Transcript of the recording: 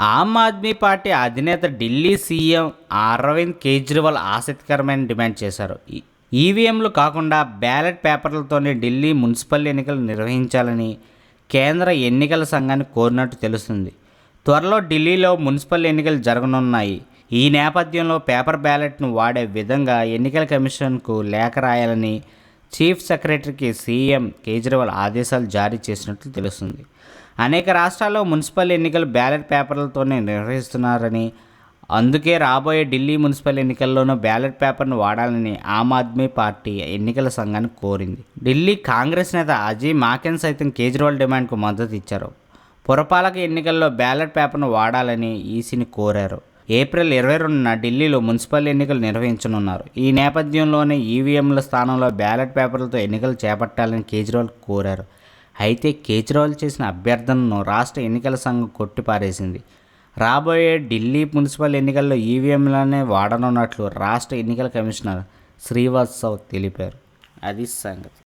Aam Aadmi party అధినేత Delhi CM Arvind Kejriwal ఆసక్తికరమైన demand చేశారు. ఈవీఎంలు కాకుండా బ్యాలెట్ పేపర్లతోనే ఢిల్లీ మున్సిపల్ ఎన్నికలు నిర్వహించాలని కేంద్ర ఎన్నికల సంఘాన్ని కోరినట్టు తెలుస్తుంది. త్వరలో ఢిల్లీలో మున్సిపల్ ఎన్నికలు జరగనున్నాయి. ఈ నేపథ్యంలో పేపర్ బ్యాలెట్ను వాడే విధంగా ఎన్నికల కమిషన్కు లేఖ రాయాలని చీఫ్ సెక్రటరీకి సీఎం కేజ్రీవాల్ ఆదేశాలు జారీ చేసినట్లు తెలుస్తుంది. అనేక రాష్ట్రాల్లో మున్సిపల్ ఎన్నికలు బ్యాలెట్ పేపర్లతోనే నిర్వహిస్తున్నారని అందుకే రాబోయే ఢిల్లీ మున్సిపల్ ఎన్నికల్లోనూ బ్యాలెట్ పేపర్ను వాడాలని ఆమ్ ఆద్మీ పార్టీ ఎన్నికల సంఘాన్ని కోరింది. ఢిల్లీ కాంగ్రెస్ నేత అజయ్ మాకెన్ సైతం కేజ్రీవాల్ డిమాండ్కు మద్దతు ఇచ్చారు. పురపాలక ఎన్నికల్లో బ్యాలెట్ పేపర్ను వాడాలని ఈసీని కోరారు. ఏప్రిల్ ఇరవై రెండున ఢిల్లీలో మున్సిపల్ ఎన్నికలు నిర్వహించనున్నారు. ఈ నేపథ్యంలోనే ఈవీఎంల స్థానంలో బ్యాలెట్ పేపర్లతో ఎన్నికలు చేపట్టాలని కేజ్రీవాల్ కోరారు. అయితే కేజ్రీవాల్ చేసిన అభ్యర్థనను రాష్ట్ర ఎన్నికల సంఘం కొట్టిపారేసింది. రాబోయే ఢిల్లీ మున్సిపల్ ఎన్నికల్లో ఈవీఎంలనే వాడనున్నట్లు రాష్ట్ర ఎన్నికల కమిషనర్ శ్రీవాత్సవ్ తెలిపారు. అది సంగతి.